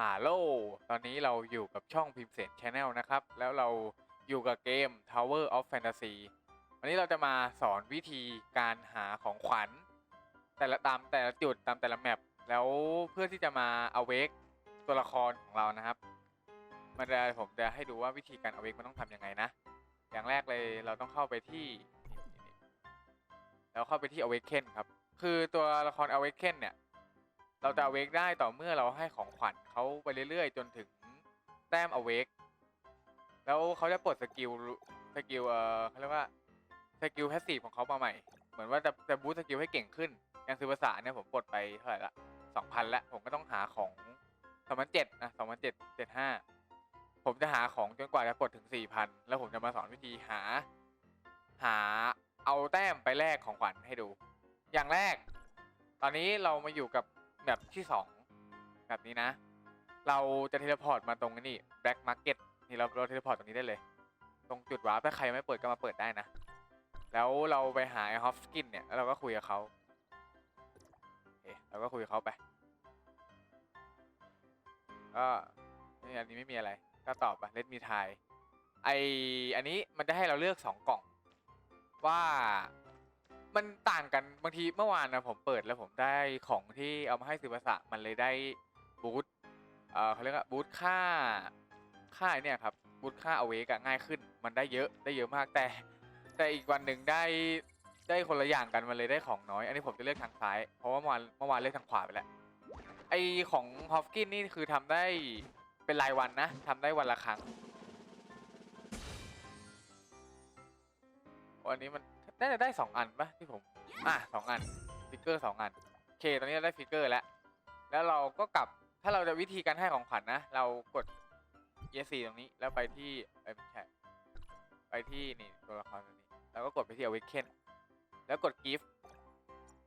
ฮัลโหล ตอนนี้เราอยู่กับช่องพิมเสนชาแนลนะครับ แล้วเราอยู่กับเกม Tower of Fantasy วันนี้เราจะมาสอนวิธีการหาของขวัญ แต่ละตามแต่ละจุดตามแต่ละแมป แล้วเพื่อที่จะมาเอาเวกตัวละครของเรานะครับ มันจะผมจะให้ดูว่าวิธีการเอาเวกมันต้องทำยังไงนะ อย่างแรกเลยเราต้องเข้าไปที่ แล้วเข้าไปที่ Awaken ครับ คือตัวละคร Awaken เนี่ย เราจะ awake ได้ต่อเมื่อเราให้ของขวัญเขาไปเรื่อยๆ จนถึงแต้ม awake แล้วเขาจะปลดสกิลสกิลเออเขาเรียกว่าสกิลแพสซีฟของเขามาใหม่ เหมือนว่าจะจะบูสต์สกิลให้เก่งขึ้น อย่างซื้อภาษาเนี่ยผมปลดไปเท่าไหร่ละสองพันละผมก็ต้องหาของสองพันเจ็ดนะสองพันเจ็ดเจ็ดห้าผมจะหาของจนกว่าจะปลดถึงสี่พันแล้วผมจะมาสอนวิธีหา หาเอาแต้มไปแลกของขวัญให้ดู อย่างแรก ตอนนี้เรามาอยู่กับ แบบที่สองแบบนี้นะ เราจะเทเลพอร์ตมาตรงนี้แบล็กมาร์เก็ตนี่เราเราเทเลพอร์ตตรงนี้ได้เลย ตรงจุดวาร์ปถ้าใครไม่เปิดก็มาเปิดได้นะ แล้วเราไปหาไอ้ฮอฟสกินเนี่ยแล้วเราก็คุยกับเขาโอเคเราก็คุยกับเขาไปก็นี่อันนี้ไม่มีอะไร ก็ตอบไปเลดมีทายไออันนี้มันจะให้เราเลือกสองกล่องว่า มันต่างกันบางทีเมื่อวานนะผมเปิดแล้วผมได้ของที่เอามาให้สื่อภาษามันเลยได้บูทเออเขาเรียกว่าบูทค่าค่าเนี่ยครับบูทค่าเอาเวกง่ายขึ้น มันได้เยอะได้เยอะมากแต่ แต่อีกวันหนึ่งได้ได้คนละอย่างกันมันเลยได้ของน้อย อันนี้ผมจะเลือกทางซ้าย เพราะว่าเมื่อวานเมื่อวานเลือกทางขวาไปแล้วไอของฮอฟกินนี่คือทำได้เป็นรายวันนะทำได้วันละครั้งวันนี้มัน น่าจะได้สองอันปะที่ผม อะสองอันฟิกเกอร์สองอันโอเค ตอนนี้เราได้ฟิกเกอร์แล้ว แล้วเราก็กลับถ้าเราจะวิธีการให้ของขวัญนะเรากด ESC ตรงนี้แล้วไปที่เอ้ยไม่ใช่ไปที่นี่ตัวละครตัวนี้ แล้วก็กดไปที่ Awaken แล้วกด Gift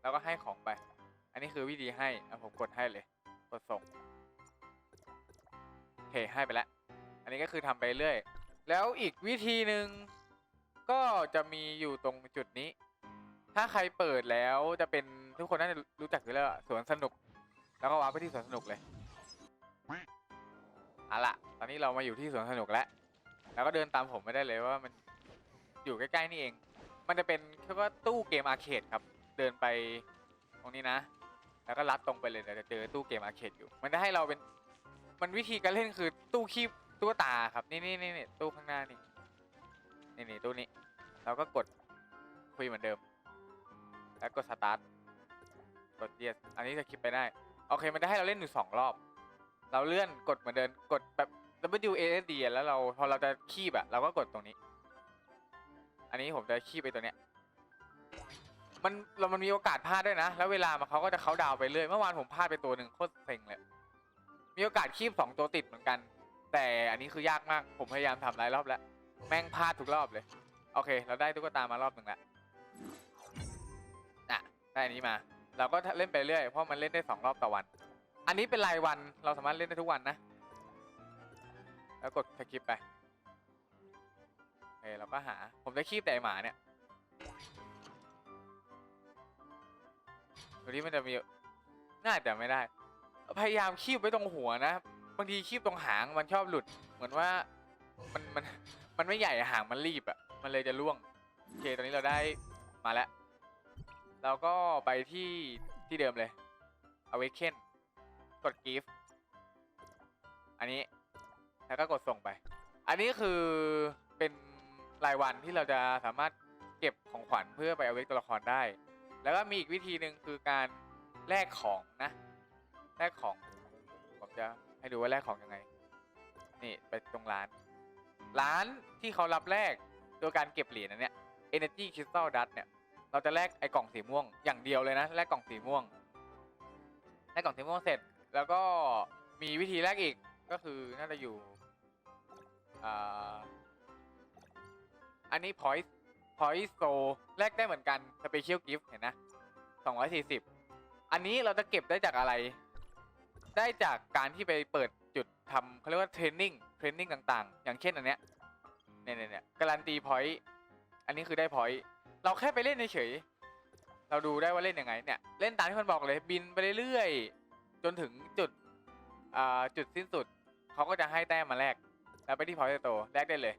แล้วก็ให้ของไป อันนี้คือวิธีให้อะผมกดให้เลย กดส่งโอเคให้ไปแล้ว อันนี้ก็คือทำไปเรื่อย แล้วอีกวิธีหนึ่ง ก็จะมีอยู่ตรงจุดนี้ ถ้าใครเปิดแล้วจะเป็นทุกคนน่าจะรู้จักอยู่แล้วสวนสนุก แล้วก็วาร์ปไปที่สวนสนุกเลยเอาละตอนนี้เรามาอยู่ที่สวนสนุกแล้วแล้วก็เดินตามผมไม่ได้เลยว่ามันอยู่ใกล้ๆนี่เอง มันจะเป็นแค่ว่าตู้เกมอาร์เคดครับ เดินไปตรงนี้นะ แล้วก็ลัดตรงไปเลยเดี๋ยวจะเจอตู้เกมอาร์เคดอยู่ มันจะให้เราเป็น มันวิธีการเล่นคือตู้คีบตู้ตาครับ นี่นี่นี่นี่ตู้ข้างหน้านี่ นี่นี่ตู้นี้เราก็กดคุยเหมือนเดิม แล้วกดสตาร์ทกด yes อันนี้จะคลิปไปได้ โอเค มันจะให้เราเล่นอยู่สองรอบ เราเลื่อนกดเหมือนเดิมกดแบบ W A S D แล้วเราพอเราจะคีบอะเราก็กดตรงนี้ อันนี้ผมจะคีบไปตัวเนี้ยมันเรามันมีโอกาสพลาดด้วยนะ แล้วเวลามาเขาก็จะเขาดาวไปเรื่อย เมื่อวานผมพลาดไปตัวหนึ่งโคตรเซ็งเลย มีโอกาสคีบสองตัวติดเหมือนกัน แต่อันนี้คือยากมาก ผมพยายามทำหลายรอบแล้ว แม่งพลาดทุกรอบเลย โอเค เราได้ตุ๊กตามารอบหนึ่งแล้วน่ะได้อันนี้มา เราก็เล่นไปเรื่อยเพราะมันเล่นได้สองรอบต่อวัน อันนี้เป็นรายวันเราสามารถเล่นได้ทุกวันนะ แล้วกดสกิปไปโอเคเราก็หา ผมจะคีบแต่หมาเนี่ยตัวนี้มันจะมีน่าจะไม่ได้ พยายามคีบไว้ตรงหัวนะ บางทีคีบตรงหางมันชอบหลุด เหมือนว่ามันมัน มันไม่ใหญ่อะหางมันรีบอะมันเลยจะล่วงโอเคตอนนี้เราได้มาแล้วเราก็ไปที่ที่เดิมเลย awaken กด gift อันนี้แล้วก็กดส่งไป อันนี้คือเป็นรายวันที่เราจะสามารถเก็บของขวัญเพื่อไป awake ตัวละครได้ แล้วก็มีอีกวิธีหนึ่งคือการแลกของนะแลกของผมจะให้ดูว่าแลกของยังไง นี่ไปตรงร้าน ร้านที่เขารับแลกโดยการเก็บเหรียญอันเนี้ย Energy Crystal Dust เนี่ย เราจะแลกไอ้กล่องสีม่วงอย่างเดียวเลยนะแลกกล่องสีม่วงแลกกล่องสีม่วงเสร็จ แล้วก็มีวิธีแลกอีกก็คือน่าจะอยู่ออันนี้ point point so แลกได้เหมือนกัน special gift เห็นนะ240 อันนี้เราจะเก็บได้จากอะไร ได้จากการที่ไปเปิดจุดทำเขาเรียกว่าเทรนนิ่งเทรนนิ่งต่างๆ อย่างเช่นอันเนี้ยเนี่ยเนี่ยเนี่ยการันตีพอยต์อันนี้คือได้พอยต์เราแค่ไปเล่นเฉยๆเราดูได้ว่าเล่นยังไงเนี่ยเล่นตามที่มันบอกเลยบินไปเรื่อยๆจนถึงจุดอ่าจุดสิ้นสุดเขาก็จะให้แต้มมาแลกแล้วไปที่พอยต์โตแลกได้เลย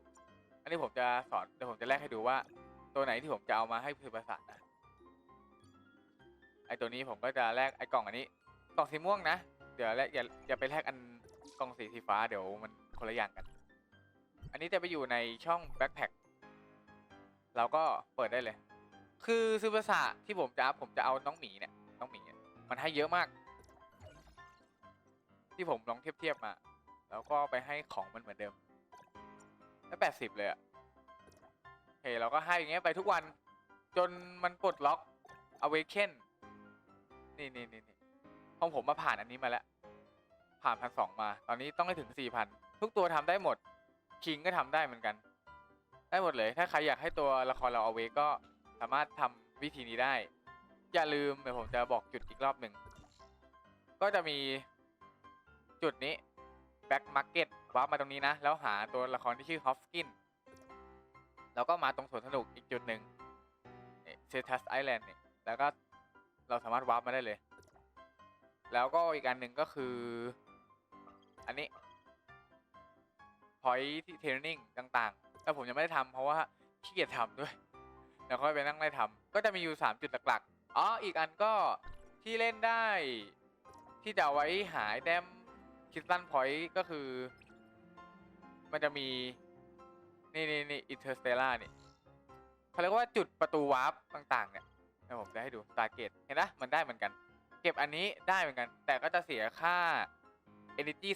อันนี้ผมจะสอนเดี๋ยวผมจะแลกให้ดูว่าตัวไหนที่ผมจะเอามาให้พือประสาทนะไอตัวนี้ผมก็จะแลกไอกล่องอันนี้กล่องสีม่วงนะ เดี๋ยวแลกอย่าอย่าไปแลกอันกล่องสีสีฟ้าเดี๋ยวมันคนละอย่างกัน อันนี้จะไปอยู่ในช่องแบ็คแพ็คเราก็เปิดได้เลย คือซูเปอร์สะที่ผมจะผมจะเอาน้องหมีเนี่ยน้องหมีเนี่ยมันให้เยอะมาก ที่ผมลองเทียบเทียบมา แล้วก็ไปให้ของมันเหมือนเดิมแล้วแปดสิบเลยอะเฮ้เราก็ให้อย่างเงี้ยไปทุกวันจนมันปลดล็อก awaken นี่นี่นี่นี่ ของผมมาผ่านอันนี้มาแล้ว ผ่านพันสองมา ตอนนี้ต้องให้ถึงสี่พันทุกตัวทำได้หมด คิงก็ทำได้เหมือนกัน ได้หมดเลย ถ้าใครอยากให้ตัวละครเราเอาเวก็สามารถทำวิธีนี้ได้ อย่าลืมเดี๋ยวผมจะบอกจุดอีกรอบหนึ่ง ก็จะมีจุดนี้ Back Market วาร์ปมาตรงนี้นะ แล้วหาตัวละครที่ชื่อ Hofskin แล้วก็มาตรงสวนสนุกอีกจุดหนึ่งเซทัสไอแลนด์เนี่ยแล้วก็เราสามารถวาร์ปมาได้เลย แล้วก็อีกอันหนึ่งก็คือ อันนี้ point ที่เทรนนิ่งต่างๆ แต่ผมยังไม่ได้ทำเพราะว่าขี้เกียจทำด้วยเดี๋ยวค่อยไปนั่งไล่ทำก็จะมีอยู่ 3 จุดหลักๆอ๋ออีกอันก็ที่เล่นได้ที่จะไว้หาไอเทมคิสตันพอยต์ก็คือ มันจะมี นี่นี่นี่อินเตอร์สเตล่านี่เขาเรียกว่าจุดประตูวาร์ปต่าง ๆ เนี่ยเดี๋ยวผมจะให้ดูตาเกตเห็นนะมันได้เหมือนกัน ก็บอันนี้ได้เหมือนกัน แต่ก็จะเสียค่า energy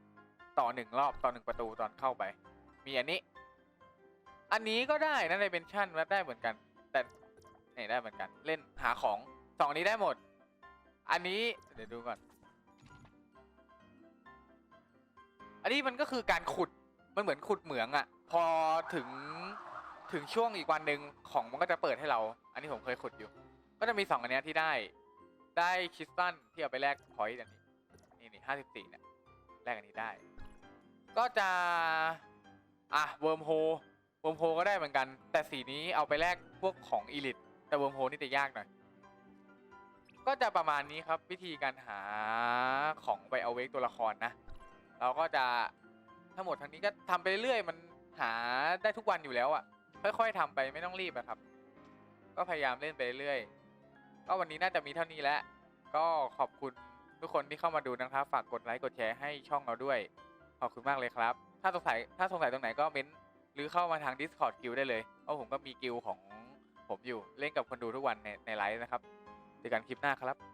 30 ต่อหนึ่งรอบต่อหนึ่งประตูตอนเข้าไป มีอันนี้ อันนี้ก็ได้นะในเบนชั่นได้เหมือนกัน แต่นี่ได้เหมือนกัน เล่นหาของสองนี้ได้หมด อันนี้เดี๋ยวดูก่อน อันนี้มันก็คือการขุดมันเหมือนขุดเหมืองอะพอถึงถึงช่วงอีกวันหนึ่งของมันก็จะเปิดให้เรา อันนี้ผมเคยขุดอยู่ ก็จะมีสองอันนี้ที่ได้ ได้คริสตัลที่เอาไปแลกพอยต์อันนี้ นี่นี่ห้าสิบสี่เนี่ยแลกอันนี้ได้ ก็จะ อะเวิร์มโฮเวิร์มโฮก็ได้เหมือนกัน แต่สีนี้เอาไปแลกพวกของอีลิทแต่เวิร์มโฮนี่จะยากหน่อย ก็จะประมาณนี้ครับวิธีการหาของไปเอาเวกตัวละครนะ เราก็จะทั้งหมดทั้งนี้ก็ทำไปเรื่อยมันหาได้ทุกวันอยู่แล้วอะ่ะค่อย ๆทำไปไม่ต้องรีบอะครับ ก็พยายามเล่นไปเรื่อย ก็วันนี้น่าจะมีเท่านี้แล้ว ก็ขอบคุณทุกคนที่เข้ามาดูนะครับ ฝากกดไลค์กดแชร์ให้ช่องเราด้วย ขอบคุณมากเลยครับ ถ้าสงสัยถ้าสงสัยตรงไหนก็เม้นหรือเข้ามาทาง Discord กิลได้เลยเพราะผมก็มีกิลของผมอยู่เล่นกับคนดูทุกวันในในไลฟ์นะครับเจอกันคลิปหน้าครับ